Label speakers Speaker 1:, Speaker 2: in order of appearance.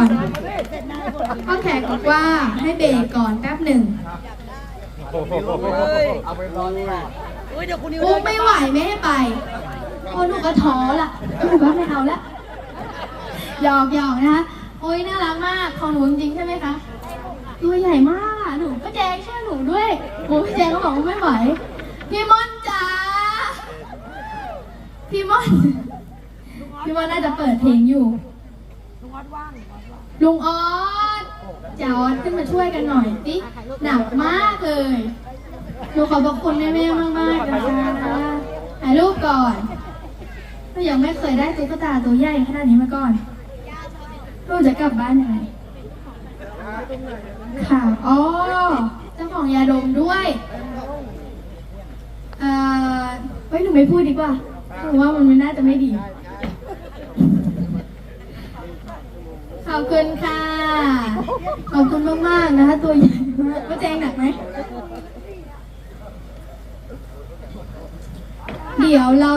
Speaker 1: อนพ่อแขกบอกว่าให้เบรกก่อนแป๊บหนึ่ง
Speaker 2: เอาไปร้อนแหละเฮ้ยเดี๋ยวคุณนิว
Speaker 1: ปุ๊กไม่ไหวไม่ให้ไปโอ้หนูก็ท้อละหนูว่าไม่เอาละหยอกหยอกนะคะโอ้ยน่ารักมากของหนูจริงๆใช่ไหมคะตัวใหญ่มากอะหนูก็แจงเชื่อหนูด้วยโอ้พี่แจงก็บอกว่าไม่ไหวพี่ม่อนจ๋าพี่ม่อนพี่ม่อนน่าจะเปิดเพลงอยู่ ลุงออสจะออสขึ้นมาช่วยกันหน่อยสิหนักมากเลยหนูขอบพระคุณแม่ๆมากๆนะคะถ่ายรูปก่อนหนูยังไม่เคยได้ตุ๊กตาตัวใหญ่ขนาดนี้มาก่อนลูกจะกลับบ้านยังไงค่ะอ๋อเจ้าของยาดมด้วยเอ่อเฮ้ยหนูไม่พูดดีกว่าหนูว่ามันไม่น่าจะไม่ดี ขอบคุณค่ะ ขอบคุณมากๆนะคะตัวใหญ่มากว่าแจงหนักไหม เดี๋ยวเรา